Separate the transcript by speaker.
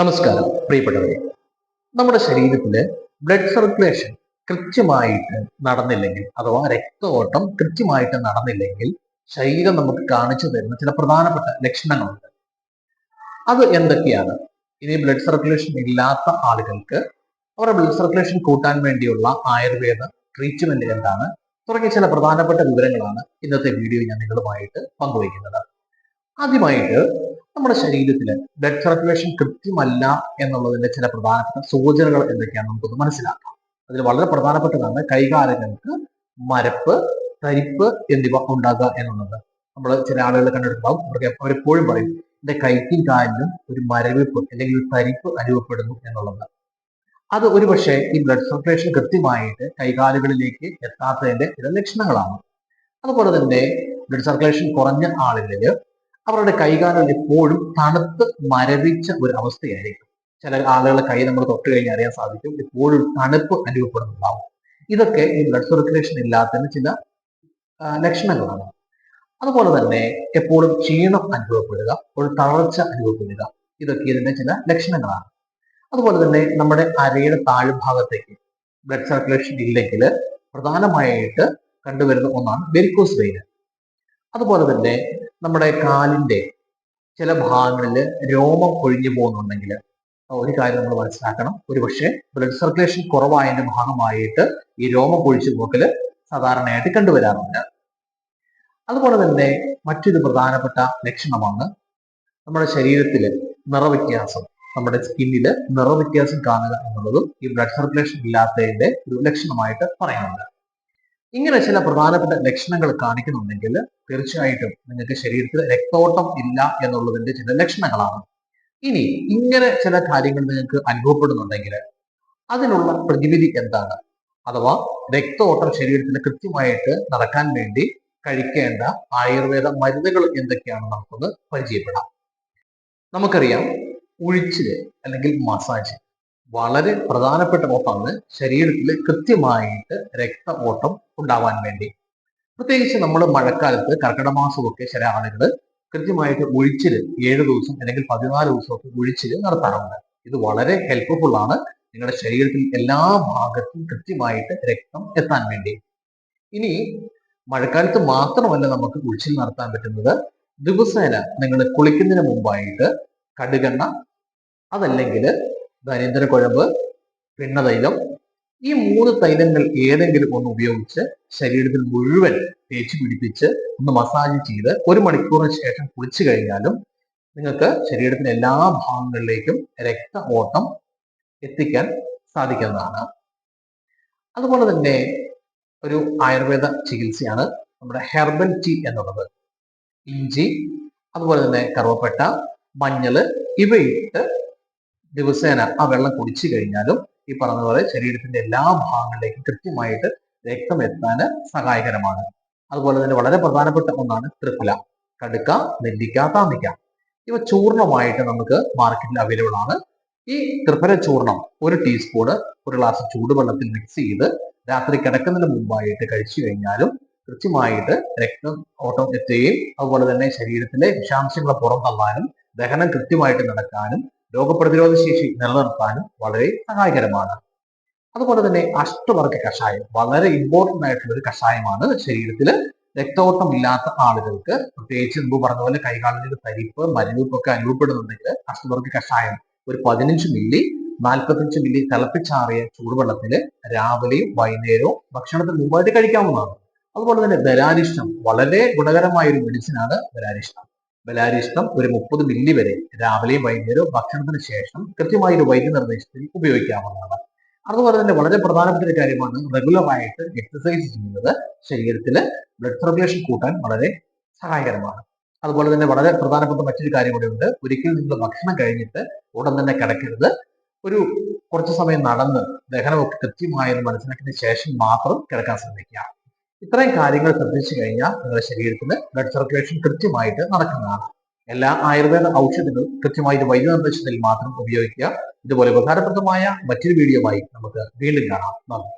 Speaker 1: നമസ്കാരം പ്രിയപ്പെട്ടവരെ. നമ്മുടെ ശരീരത്തിൽ ബ്ലഡ് സർക്കുലേഷൻ കൃത്യമായിട്ട് നടന്നില്ലെങ്കിൽ അഥവാ രക്തഓട്ടം കൃത്യമായിട്ട് നടന്നില്ലെങ്കിൽ ശരീരം നമുക്ക് കാണിച്ചു തരുന്ന ചില പ്രധാനപ്പെട്ട ലക്ഷണങ്ങളുണ്ട്. അത് എന്തൊക്കെയാണ്? ഇനി ബ്ലഡ് സർക്കുലേഷൻ ഇല്ലാത്ത ആളുകൾക്ക് അവരുടെ ബ്ലഡ് സർക്കുലേഷൻ കൂട്ടാൻ വേണ്ടിയുള്ള ആയുർവേദ ട്രീറ്റ്മെന്റ് എന്താണ്? തുടങ്ങിയ ചില പ്രധാനപ്പെട്ട വിവരങ്ങളാണ് ഇന്നത്തെ വീഡിയോ ഞാൻ നിങ്ങളുമായിട്ട് പങ്കുവയ്ക്കുന്നത്. ആദ്യമായിട്ട് നമ്മുടെ ശരീരത്തിൽ ബ്ലഡ് സർക്കുലേഷൻ കൃത്യമല്ല എന്നുള്ളതിന്റെ ചില പ്രധാനപ്പെട്ട സൂചനകൾ എന്തൊക്കെയാണ് നമുക്കൊന്ന് മനസ്സിലാക്കാം. അതിൽ വളരെ പ്രധാനപ്പെട്ടതാണ് കൈകാലങ്ങൾക്ക് മരപ്പ് തരിപ്പ് എന്നിവ ഉണ്ടാകുക എന്നുള്ളത്. നമ്മൾ ചില ആളുകൾ കണ്ടെടുക്കുമ്പോൾ അവർക്ക് അവരെപ്പോഴും പറയും എന്റെ കൈക്കും കാലിലും ഒരു മരവിപ്പ് അല്ലെങ്കിൽ ഒരു തരിപ്പ് അനുഭവപ്പെടുന്നു എന്നുള്ളത്. അത് ഒരുപക്ഷെ ഈ ബ്ലഡ് സർക്കുലേഷൻ കൃത്യമായിട്ട് കൈകാലുകളിലേക്ക് എത്താത്തതിന്റെ ചില ലക്ഷണങ്ങളാണ്. അതുപോലെ തന്നെ ബ്ലഡ് സർക്കുലേഷൻ കുറഞ്ഞ ആളുകളിൽ അവരുടെ കൈകാലുകൾ എപ്പോഴും തണുത്ത് മരവിച്ച ഒരു അവസ്ഥയായിരിക്കും ചില ആളുകളെ കൈ നമ്മൾ തൊട്ട് കഴിഞ്ഞാൽ അറിയാൻ സാധിക്കും എപ്പോഴും തണുപ്പ് അനുഭവപ്പെടുന്നുണ്ടാവും. ഇതൊക്കെ ഈ ബ്ലഡ് സർക്കുലേഷൻ ഇല്ലാത്തതിന് ചില ലക്ഷണങ്ങളാണ്. അതുപോലെ തന്നെ എപ്പോഴും ക്ഷീണം അനുഭവപ്പെടുക ഒരു തളർച്ച അനുഭവപ്പെടുക ഇതൊക്കെ ഇതിന്റെ ചില ലക്ഷണങ്ങളാണ്. അതുപോലെ തന്നെ നമ്മുടെ അരയുടെ താഴ്ഭാഗത്തേക്ക് ബ്ലഡ് സർക്കുലേഷൻ ഇല്ലെങ്കിൽ പ്രധാനമായിട്ട് കണ്ടുവരുന്ന ഒന്നാണ് വെരിക്കോസ് വെയിൻ അതുപോലെ തന്നെ നമ്മുടെ കാലിന്റെ ചില ഭാഗങ്ങളിൽ രോമം കൊഴിഞ്ഞു പോകുന്നുണ്ടെങ്കിൽ ഒരു കാര്യം നമ്മൾ മനസ്സിലാക്കണം. ഒരുപക്ഷെ ബ്ലഡ് സർക്കുലേഷൻ കുറവായതിന്റെ ഭാഗമായിട്ട് ഈ രോമം കൊഴിച്ചു പോക്കൽ സാധാരണയായിട്ട് കണ്ടുവരാറുണ്ട്. അതുപോലെ തന്നെ മറ്റൊരു പ്രധാനപ്പെട്ട ലക്ഷണമാണ് നമ്മുടെ ശരീരത്തിൽ നിറവ്യത്യാസം നമ്മുടെ സ്കിന്നിൽ നിറവ്യത്യാസം കാണുക എന്നുള്ളതും ഈ ബ്ലഡ് സർക്കുലേഷൻ ഇല്ലാത്തതിന്റെ ഒരു ലക്ഷണമായിട്ട് പറയുന്നുണ്ട്. ഇങ്ങനെ ചില പ്രധാനപ്പെട്ട ലക്ഷണങ്ങൾ കാണിക്കുന്നുണ്ടെങ്കിൽ തീർച്ചയായിട്ടും നിങ്ങൾക്ക് ശരീരത്തിൽ രക്തോട്ടം ഇല്ല എന്നുള്ളതിന്റെ ചില ലക്ഷണങ്ങളാണ്. ഇനി ഇങ്ങനെ ചില കാര്യങ്ങൾ നിങ്ങൾക്ക് അനുഭവപ്പെടുന്നുണ്ടെങ്കിൽ അതിനുള്ള പ്രതിവിധി എന്താണ്? അഥവാ രക്തോട്ടം ശരീരത്തിന് കൃത്യമായിട്ട് നടക്കാൻ വേണ്ടി കഴിക്കേണ്ട ആയുർവേദ മരുന്നുകൾ എന്തൊക്കെയാണ് നമുക്കൊന്ന് പരിചയപ്പെടാം. നമുക്കറിയാം ഉഴിച്ചിൽ അല്ലെങ്കിൽ മസാജ്. വളരെ പ്രധാനപ്പെട്ട ഓട്ടാണ് ശരീരത്തിൽ കൃത്യമായിട്ട് രക്ത ഓട്ടം ഉണ്ടാവാൻ വേണ്ടി. പ്രത്യേകിച്ച് നമ്മൾ മഴക്കാലത്ത് കർക്കിടക മാസമൊക്കെ ചില ആളുകൾ കൃത്യമായിട്ട് ഒഴിച്ചിൽ ഏഴ് ദിവസം അല്ലെങ്കിൽ പതിനാല് ദിവസമൊക്കെ ഒഴിച്ചിൽ നടത്താറുണ്ട്. ഇത് വളരെ ഹെൽപ്ഫുൾ ആണ് നിങ്ങളുടെ ശരീരത്തിൽ എല്ലാ ഭാഗത്തും കൃത്യമായിട്ട് രക്തം എത്താൻ വേണ്ടി. ഇനി മഴക്കാലത്ത് മാത്രമല്ല നമുക്ക് ഒഴിച്ചിൽ നടത്താൻ പറ്റുന്നത് ദിവസേന നിങ്ങൾ കുളിക്കുന്നതിന് മുമ്പായിട്ട് കടുകെണ്ണ അതല്ലെങ്കിൽ ധനേന്ദ്ര കുഴമ്പ് പിണ്ണതൈലം ഈ മൂന്ന് തൈലങ്ങൾ ഏതെങ്കിലും ഒന്ന് ഉപയോഗിച്ച് ശരീരത്തിൽ മുഴുവൻ തേച്ച് പിടിപ്പിച്ച് ഒന്ന് മസാജ് ചെയ്ത് ഒരു മണിക്കൂറിന് ശേഷം കുളിച്ചു കഴിഞ്ഞാലും നിങ്ങൾക്ക് ശരീരത്തിന്റെ എല്ലാ ഭാഗങ്ങളിലേക്കും രക്ത ഓട്ടം എത്തിക്കാൻ സാധിക്കുന്നതാണ്. അതുപോലെ തന്നെ ഒരു ആയുർവേദ ചികിത്സയാണ് നമ്മുടെ ഹെർബൽ ടീ എന്നുള്ളത്. ഇഞ്ചി അതുപോലെ തന്നെ കറുവപ്പട്ട മഞ്ഞൾ ഇവയിട്ട് ദിവസേന ആ വെള്ളം കുടിച്ചു കഴിഞ്ഞാലും ഈ പറഞ്ഞ പോലെ ശരീരത്തിന്റെ എല്ലാ ഭാഗങ്ങളിലേക്കും കൃത്യമായിട്ട് രക്തം എത്താൻ സഹായകരമാണ്. അതുപോലെ തന്നെ വളരെ പ്രധാനപ്പെട്ട ഒന്നാണ് ത്രിഫല. കടുക്ക നെല്ലിക്ക താമിക്ക ഇവ ചൂർണമായിട്ട് നമുക്ക് മാർക്കറ്റിൽ അവൈലബിൾ ആണ്. ഈ ത്രിഫല ചൂർണം ഒരു ടീസ്പൂണ് ഒരു ഗ്ലാസ് ചൂടുവെള്ളത്തിൽ മിക്സ് ചെയ്ത് രാത്രി കിടക്കുന്നതിന് മുമ്പായിട്ട് കഴിച്ചു കഴിഞ്ഞാലും കൃത്യമായിട്ട് രക്തം ഓട്ടം എത്തുകയും അതുപോലെ തന്നെ ശരീരത്തിലെ വിഷാംശങ്ങളെ പുറം തള്ളാനും ദഹനം കൃത്യമായിട്ട് നടക്കാനും രോഗപ്രതിരോധ ശേഷി നിലനിർത്താനും വളരെ സഹായകരമാണ്. അതുപോലെ തന്നെ അഷ്ടവർഗ കഷായം വളരെ ഇമ്പോർട്ടന്റ് ആയിട്ടുള്ള ഒരു കഷായമാണ് ശരീരത്തിൽ രക്തോട്ടം ഇല്ലാത്ത ആളുകൾക്ക്. പ്രത്യേകിച്ച് മുമ്പ് പറഞ്ഞ പോലെ കൈകാലിന് തരിപ്പ് മരുന്നിപ്പൊക്കെ അനുഭവപ്പെടുന്നുണ്ടെങ്കിൽ അഷ്ടവർഗ കഷായം ഒരു പതിനഞ്ച് മില്ലി നാൽപ്പത്തഞ്ച് മില്ലി തിളപ്പിച്ചാറിയ ചൂടുവെള്ളത്തിൽ രാവിലെയും വൈകുന്നേരവും ഭക്ഷണത്തിന് മുമ്പായിട്ട് കഴിക്കാവുന്നതാണ്. അതുപോലെ തന്നെ ബലാരിഷ്ടം വളരെ ഗുണകരമായ ഒരു മെഡിസിനാണ് ബലാരിഷ്ടം. ബലാരിഷ്ടം ഒരു മുപ്പത് മില്ലി വരെ രാവിലെയും വൈകുന്നേരവും ഭക്ഷണത്തിന് ശേഷം കൃത്യമായ ഒരു വൈദ്യ നിർദ്ദേശത്തിൽ ഉപയോഗിക്കാവുന്നതാണ്. അതുപോലെ തന്നെ വളരെ പ്രധാനപ്പെട്ട ഒരു കാര്യമാണ് റെഗുലർ ആയിട്ട് എക്സസൈസ് ചെയ്യുന്നത് ശരീരത്തിൽ ബ്ലഡ് സർക്കുലേഷൻ കൂട്ടാൻ വളരെ സഹായകരമാണ്. അതുപോലെ തന്നെ വളരെ പ്രധാനപ്പെട്ട മറ്റൊരു കാര്യം കൂടി ഉണ്ട്. ഒരിക്കലും നിങ്ങൾ ഭക്ഷണം കഴിഞ്ഞിട്ട് ഉടൻ തന്നെ കിടക്കരുത്. ഒരു കുറച്ച് സമയം നടന്ന് ദഹനമൊക്കെ കൃത്യമായെന്ന് മനസ്സിലാക്കിയതിന് ശേഷം മാത്രം കിടക്കാൻ ശ്രമിക്കുക. ഇത്രയും കാര്യങ്ങൾ ശ്രദ്ധിച്ചു കഴിഞ്ഞാൽ നിങ്ങളുടെ ശരീരത്തിന് ബ്ലഡ് സർക്കുലേഷൻ കൃത്യമായിട്ട് നടക്കുന്നതാണ്. എല്ലാ ആയുർവേദ ഔഷധങ്ങളും കൃത്യമായിട്ട് വൈദ്യുത നിർദ്ദേശത്തിൽ മാത്രം ഉപയോഗിക്കുക. ഇതുപോലെ ഉപകാരപ്രദമായ മറ്റൊരു വീഡിയോ നമുക്ക് വീണ്ടും കാണാം. നന്ദി.